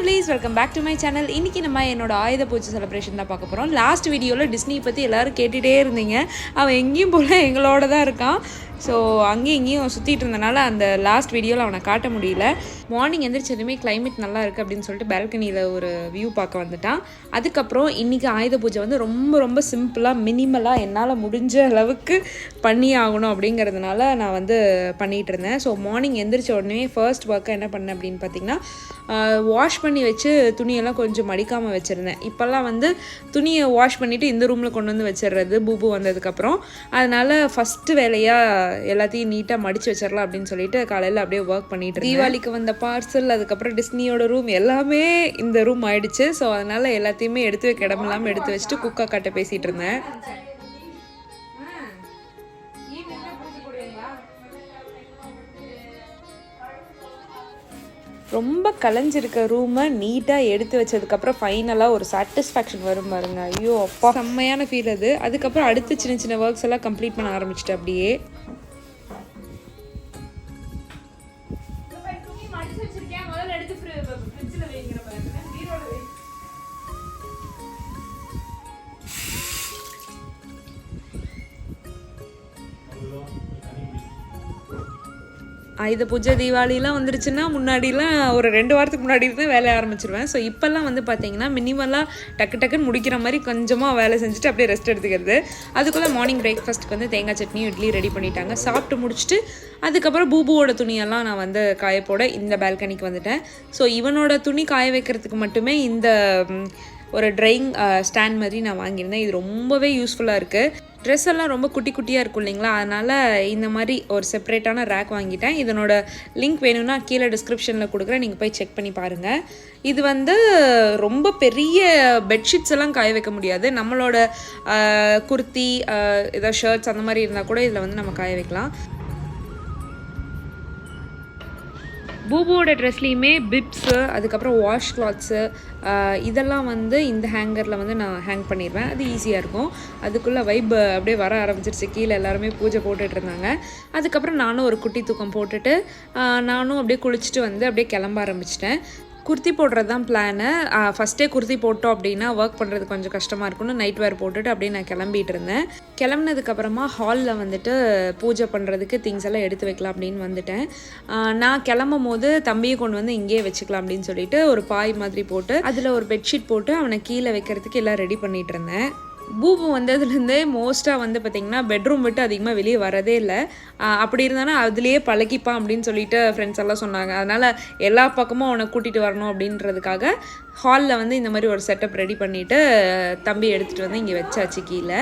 Lovelies welcome back to my channel இன்றைக்கி நம்ம என்னோட ஆயுத பூஜை செலிப்ரேஷன் தான் பார்க்க போகிறோம் லாஸ்ட் வீடியோவில் டிஸ்னி பற்றி எல்லோரும் கேட்டுகிட்டே இருந்தீங்க. அவன் எங்கேயும் போல எங்களோட தான் இருக்கான். ஸோ அங்கேயும் இங்கேயும் சுற்றிட்டு இருந்தனால அந்த லாஸ்ட் வீடியோவில் அவனை காட்ட முடியல. மார்னிங் எந்திரிச்சதுமே கிளைமேட் நல்லா இருக்குது அப்படின்னு சொல்லிட்டு பால்கனியில் ஒரு வியூ பார்க்க வந்துட்டான். அதுக்கப்புறம் இன்றைக்கி ஆயுத பூஜை வந்து ரொம்ப ரொம்ப சிம்பிளாக மினிமலாக என்னால் முடிஞ்ச அளவுக்கு பண்ணி ஆகணும் அப்படிங்கிறதுனால நான் வந்து பண்ணிகிட்டு இருந்தேன். ஸோ மார்னிங் எந்திரிச்ச உடனே ஃபர்ஸ்ட் ஒர்க்கை என்ன பண்ணேன் அப்படின்னு பார்த்தீங்கன்னா வாஷ் பண்ணி வச்சு துணியெல்லாம் கொஞ்சம் மடிக்காமல் வச்சுருந்தேன். இப்போல்லாம் வந்து துணியை வாஷ் பண்ணிவிட்டு இந்த ரூமில் கொண்டு வந்து வச்சிடுறது பூபு வந்ததுக்கப்புறம். அதனால் ஃபஸ்ட்டு வேலையாக எல்லாத்தையும் நீட்டாக மடித்து வச்சிடலாம் அப்படின்னு சொல்லிட்டு காலையில் அப்படியே ஒர்க் பண்ணிட்டு. தீபாவளிக்கு வந்த பார்சல் அதுக்கப்புறம் டிஸ்னியோட ரூம் எல்லாமே இந்த ரூம் ஆயிடுச்சு. ஸோ அதனால் எல்லாத்தையுமே எடுத்து வைக்க இடம் இல்லாமல் எடுத்து வச்சுட்டு குக்கா காட்ட பேசிகிட்டு இருந்தேன். ரொம்ப கலைஞ்சிருக்க ரூமை நீட்டாக எடுத்து வச்சதுக்கப்புறம் ஃபைனலாக ஒரு சாட்டிஸ்ஃபேக்ஷன் வரும் பாருங்க. ஐயோ அப்பா. செம்மையான ஃபீல் அது. அதுக்கப்புறம் அடுத்து சின்ன சின்ன ஒர்க்ஸ் எல்லாம் கம்ப்ளீட் பண்ண ஆரம்பிச்சிட்டு அப்படியே. ஆயுத பூஜை தீபாவளிலாம் வந்துருச்சுன்னா முன்னாடிலாம் ஒரு ரெண்டு வாரத்துக்கு முன்னாடி தான் வேலைய ஆரம்பிச்சிருவேன். ஸோ இப்போல்லாம் வந்து பார்த்தீங்கன்னா மினிமலாக டக்கு டக்குன்னு முடிக்கிற மாதிரி கொஞ்சமாக வேலை செஞ்சுட்டு அப்படியே ரெஸ்ட் எடுத்துக்கிறது. அதுக்குள்ளே மார்னிங் பிரேக்ஃபாஸ்ட்டுக்கு வந்து தேங்காய் சட்னியும் இட்லி ரெடி பண்ணிட்டாங்க. சாப்பிட்டு முடிச்சுட்டு அதுக்கப்புறம் பூபுவோட துணியெல்லாம் நான் வந்து காய போட இந்த பால்கனிக்கு வந்துட்டேன். ஸோ இவனோட துணி காய வைக்கிறதுக்கு மட்டுமே இந்த ஒரு ட்ரையிங் ஸ்டாண்ட் மாதிரி நான் வாங்கியிருந்தேன். இது ரொம்பவே யூஸ்ஃபுல்லாக இருக்குது ட்ரெஸ் எல்லாம் ரொம்ப குட்டி குட்டியாக இருக்கும் இல்லைங்களா? அதனால் இந்த மாதிரி ஒரு செப்பரேட்டான ரேக் வாங்கிட்டேன். இதனோட லிங்க் வேணும்னா கீழே டிஸ்கிரிப்ஷனில் கொடுக்குறேன். நீங்கள் போய் செக் பண்ணி பாருங்கள் இது வந்து ரொம்ப பெரிய பெட்ஷீட்ஸ் எல்லாம் காய வைக்க முடியாது. நம்மளோட குர்த்தி ஏதாவது ஷர்ட்ஸ் அந்த மாதிரி இருந்தால் கூட இதில் வந்து நம்ம காய வைக்கலாம். பூபுவோட ட்ரெஸ்லேயுமே பிப்ஸு அதுக்கப்புறம் வாஷ் கிளாத்ஸு இதெல்லாம் வந்து இந்த ஹேங்கரில் வந்து நான் ஹேங் பண்ணிடுவேன் அது ஈஸியாக இருக்கும். அதுக்குள்ளே வைப் அப்படியே வர ஆரம்பிச்சிருச்சு. கீழே எல்லாருமே பூஜை போட்டுட்டு இருந்தாங்க. அதுக்கப்புறம் நானும் ஒரு குட்டி தூக்கம் போட்டுட்டு நானும் அப்படியே குளிச்சுட்டு வந்து அப்படியே கிளம்ப ஆரம்பிச்சிட்டேன். குர்த்தி போடுறது தான் பிளானு ஃபஸ்ட்டே குர்த்தி போட்டோம் அப்படின்னா ஒர்க் பண்ணுறது கொஞ்சம் கஷ்டமாக இருக்கும்னு நைட் வேர் போட்டுட்டு அப்படியே நான் கிளம்பிட்டு இருந்தேன். கிளம்புனதுக்கப்புறமா ஹாலில் வந்துட்டு பூஜை பண்ணுறதுக்கு திங்ஸ் எல்லாம் எடுத்து வைக்கலாம் அப்படின்னு வந்துட்டேன். நான் கிளம்பும் போது தம்பியை கொண்டு வந்து இங்கேயே வச்சுக்கலாம் அப்படின்னு சொல்லிட்டு ஒரு பாய் மாதிரி போட்டு அதில் ஒரு பெட்ஷீட் போட்டு அவனை கீழே வைக்கிறதுக்கு எல்லாம் ரெடி பண்ணிட்டு இருந்தேன். பூபு வந்ததுலேருந்தே மோஸ்ட்டாக வந்து பார்த்திங்கன்னா பெட்ரூம் விட்டு அதிகமாக வெளியே வரதே இல்லை. அப்படி இருந்தானா அதுலேயே பழகிப்பான் அப்படின்னு சொல்லிட்டு ஃப்ரெண்ட்ஸ் எல்லாம் சொன்னாங்க. அதனால் எல்லா பக்கமும் அவனை கூட்டிகிட்டு வரணும் அப்படின்றதுக்காக ஹாலில் வந்து இந்த மாதிரி ஒரு செட்டப் ரெடி பண்ணிவிட்டு தம்பி எடுத்துகிட்டு வந்து இங்கே வச்சாச்சு கீழே.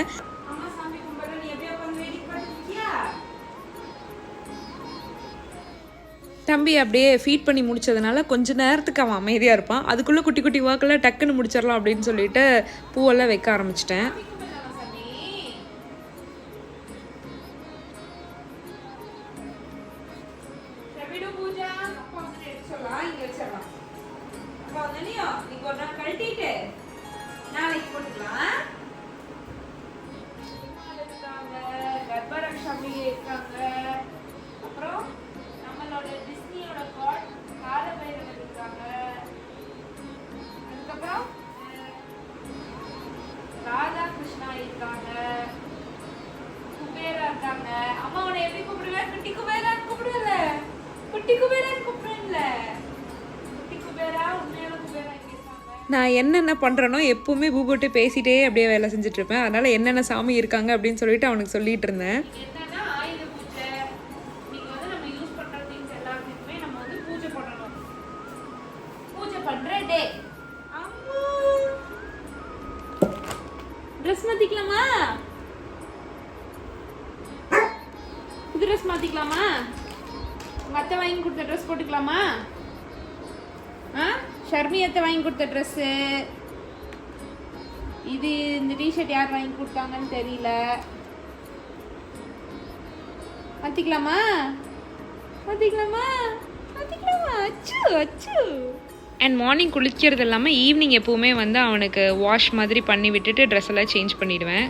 தம்பி அப்படியே ஃபீட் பண்ணி முடிச்சதுனால கொஞ்ச நேரத்துக்கு அவன் அமைதியாக இருப்பான். அதுக்குள்ளே குட்டி குட்டி ஒர்க்கெல்லாம் டக்குன்னு முடிச்சிடலாம் அப்படின்னு சொல்லிட்டு பூவெல்லாம் வைக்க ஆரம்பிச்சிட்டேன். நான் என்னென்ன பண்ணுறனோ எப்போவுமே பூபோட்டு பேசிகிட்டே அப்படியே வேலை செஞ்சுட்டு இருப்பேன் என்னென்ன சாமி இருக்காங்க அப்படின்னு சொல்லிட்டு அவனுக்கு சொல்லிகிட்டு இருந்தேன் டே ட்ரெஸ் மாத்திக்கலாமா? புது ட்ரெஸ் மாற்றிக்கலாமா உங்க அத்தை வாங்கி கொடுத்த ட்ரெஸ் போட்டுக்கலாமா? ஆ? ஷர்மியத்தை வாங்கி கொடுத்த ட்ரெஸ்ஸு இது இந்த டிஷர்ட் யார் வாங்கி கொடுத்தாங்கன்னு தெரியல. மாற்றிக்கலாமா மாற்றிக்கலாமா மாற்றிக்கலாமா அச்சு அச்சு. அண்ட் மார்னிங் குளிக்கிறது இல்லாமல் ஈவினிங் எப்போவுமே வந்து அவனுக்கு வாஷ் மாதிரி பண்ணி விட்டுட்டு ட்ரெஸ் எல்லாம் சேஞ்ச் பண்ணிவிடுவேன்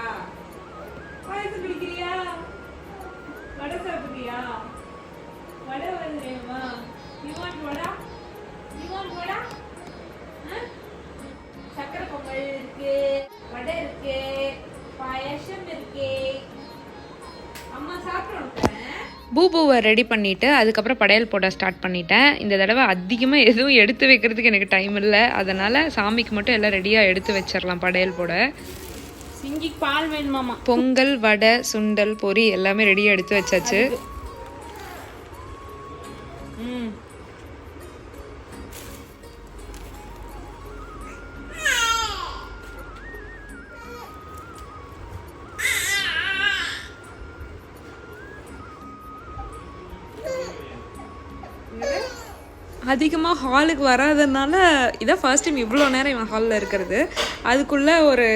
சாப்பிடுறியா குடிக்கிறியா பாயசம் குடிக்கிறியா வடை சாப்பிடுறியா vadai வருதுமா you want vada? You want vada? சக்கரை பொங்கல் இருக்கு. வடை இருக்கு. பாயசம் இருக்கு. அம்மா சாப்பிட்றோம் பூபூவை ரெடி பண்ணிவிட்டு அதுக்கப்புறம் படையல் போட ஸ்டார்ட் பண்ணிட்டேன். இந்த தடவை அதிகமாக எதுவும் எடுத்து வைக்கிறதுக்கு எனக்கு டைம் இல்லை. அதனால் சாமிக்கு மட்டும் எல்லாம் ரெடியாக எடுத்து வச்சிடலாம் படையல் போட. சிங்கிக்கு பால் வேணுமாமா பொங்கல் வடை சுண்டல் பொரி எல்லாமே ரெடியாக எடுத்து வச்சாச்சு. அதிகமாக ஹாலுக்கு வராதனால இதான் ஃபர்ஸ்ட் டைம் இவ்வளோ நேரம் இவன் ஹாலில் இருக்கிறது. அதுக்குள்ளே ஒரு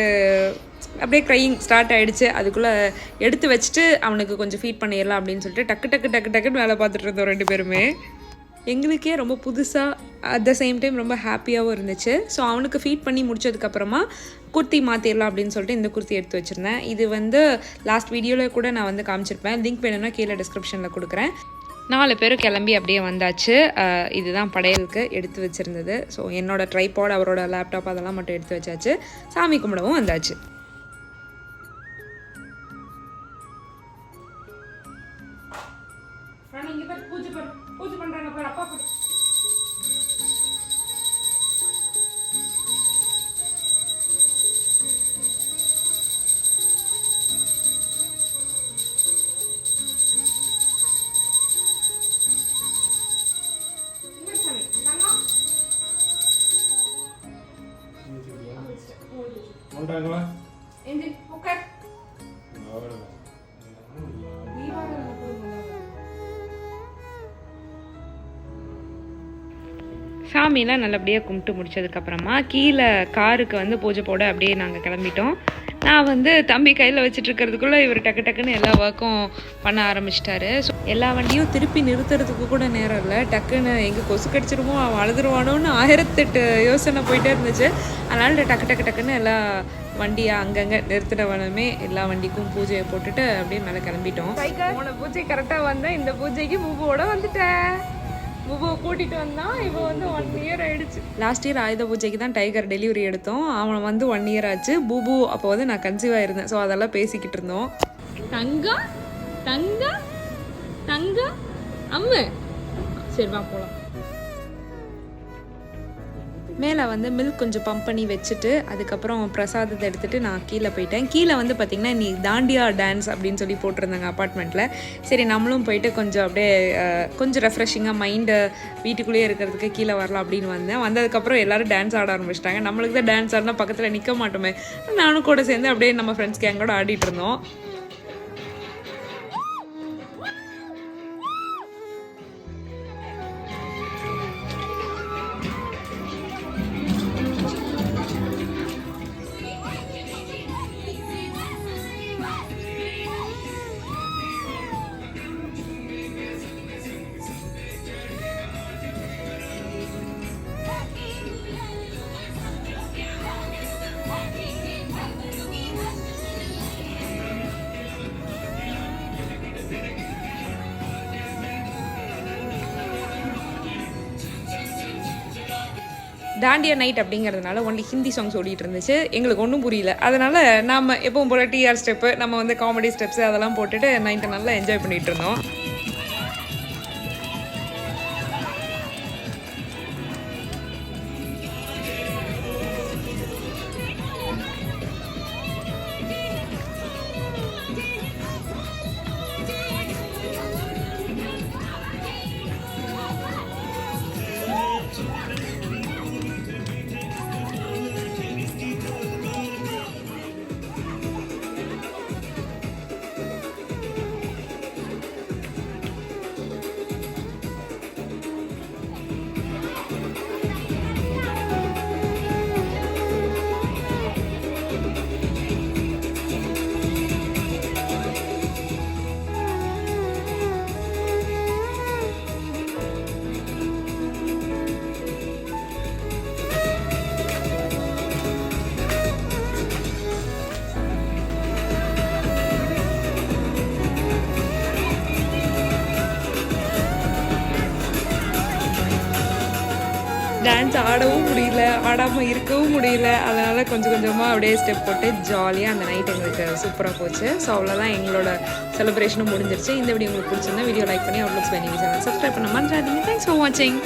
அப்படியே க்ரையிங் ஸ்டார்ட் ஆகிடுச்சு அதுக்குள்ளே எடுத்து வச்சுட்டு அவனுக்கு கொஞ்சம் ஃபீட் பண்ணிடலாம் அப்படின்னு சொல்லிட்டு டக்கு டக்கு டக்கு டக்குன்னு வேலை பார்த்துட்டு இருந்தோம் ரெண்டு பேருமே. எங்களுக்கே ரொம்ப புதுசாக அட் த சேம் டைம் ரொம்ப ஹாப்பியாகவும் இருந்துச்சு. ஸோ அவனுக்கு ஃபீட் பண்ணி முடிச்சதுக்கப்புறமா குர்த்தி மாற்றிடலாம் அப்படின்னு சொல்லிட்டு இந்த குர்த்தி எடுத்து வச்சுருந்தேன். இது வந்து லாஸ்ட் வீடியோவில் கூட நான் வந்து காமிச்சிருப்பேன். லிங்க் வேணும்னா கீழே டிஸ்கிரிப்ஷனில் கொடுக்குறேன். நாலு பேரும் கிளம்பி அப்படியே வந்தாச்சு. இதுதான் படையலுக்கு எடுத்து வச்சுருந்தது. ஸோ என்னோடய ட்ரைபாட் அவரோட லேப்டாப் அதெல்லாம் மட்டும் எடுத்து வச்சாச்சு. சாமி கும்பிடவும் வந்தாச்சு. ராணி இங்க பாரு பூஜை பாரு பூஜை பண்றாங்க பாரு அப்பா பாரு இங்க சாமியெல்லாம் நல்லபடியாக கும்பிட்டு முடிச்சதுக்கப்புறமா கீழே காருக்கு வந்து பூஜை போட அப்படியே நாங்கள் கிளம்பிட்டோம். நான் வந்து தம்பி கையில் வச்சுட்டு இருக்கிறதுக்குள்ளே இவர் டக்கு டக்குன்னு எல்லா ஒர்க்கும் பண்ண ஆரம்பிச்சிட்டாரு. ஸோ எல்லா வண்டியும் திருப்பி நிறுத்துறதுக்கு கூட நேரம் இல்லை. டக்குன்னு எங்கே கொசு கடிச்சிருமோ அவன் அழுதுருவானோன்னு ஆயிரத்தெட்டு யோசனை போயிட்டே இருந்துச்சு. அதனால் டக்கு டக்கு டக்குன்னு எல்லா வண்டியை அங்கங்கே நிறுத்தினவனுமே எல்லா வண்டிக்கும் பூஜையை போட்டுட்டு அப்படியே மேலே கிளம்பிட்டோம். போன பூஜை கரெக்டாக வந்தேன். இந்த பூஜைக்கு பூபோட வந்துட்டேன். புபுவை கூட்டிட்டு வந்தான் இப்போ வந்து ஒன் இயர் ஆயிடுச்சு. லாஸ்ட் இயர் ஆயுத பூஜைக்கு தான் டைகர் டெலிவரி எடுத்தோம். அவன் வந்து ஒன் இயர் ஆச்சு. பூபு அப்போ வந்து நான் கன்சீவ் ஆயிருந்தேன். ஸோ அதெல்லாம் பேசிக்கிட்டு இருந்தோம். தங்கம் தங்கம் தங்கம் அம்மு. சரி வா போலாம். மேலே வந்து மில்க் கொஞ்சம் பம்ப் பண்ணி வச்சுட்டு அதுக்கப்புறம் பிரசாதத்தை எடுத்துகிட்டு நான் கீழே போயிட்டேன். கீழே வந்து பார்த்திங்கன்னா நீ தாண்டியா டான்ஸ் அப்படின்னு சொல்லி போட்டிருந்தாங்க அப்பார்ட்மெண்ட்டில் சரி நம்மளும் போயிட்டு கொஞ்சம் அப்படியே கொஞ்சம் ரெஃப்ரெஷிங்காக மைண்டு வீட்டுக்குள்ளேயே இருக்கிறதுக்கு கீழே வரலாம் அப்படின்னு வந்தேன். வந்ததுக்கப்புறம் எல்லாரும் டான்ஸ் ஆட ஆரம்பிச்சிட்டாங்க. நம்மளுக்கு தான் டான்ஸ் ஆடினா பக்கத்தில் நிற்க மாட்டோமே. நானும் கூட சேர்ந்து அப்படியே நம்ம ஃப்ரெண்ட்ஸ் கேங்கோட ஆடிட்டு இருந்தோம். டாண்டியா நைட் அப்படிங்கிறதுனால ஒன்லி ஹிந்தி சாங்ஸ் ஓடிட்டு இருந்துச்சு எங்களுக்கு ஒன்றும் புரியல. அதனால் நாம் எப்பவும் போல டிஆர் ஸ்டெப்பு நம்ம வந்து காமெடி ஸ்டெப்ஸ் அதெல்லாம் போட்டுட்டு நைட்டை நல்லா என்ஜாய் பண்ணிகிட்டு இருந்தோம் ஆடவும் முடியல ஆடாமல் இருக்கவும் முடியல. அதனால் கொஞ்சம் கொஞ்சமாக அப்படியே ஸ்டெப் போட்டு ஜாலியாக அந்த நைட் எங்களுக்கு சூப்பராக போச்சு. ஸோ அவ்வளோதான் எங்களோட செலிப்ரேஷனும் முடிஞ்சிருச்சு. இந்த வீடியோ உங்களுக்கு பிடிச்சிருந்தா வீடியோ லைக் பண்ணி அவ்வளோ பண்ணி சேனல் சப்ஸ்கிரைப் பண்ண மறந்துடாதீங்க. தேங்க்ஸ் ஃபார் வாட்சிங்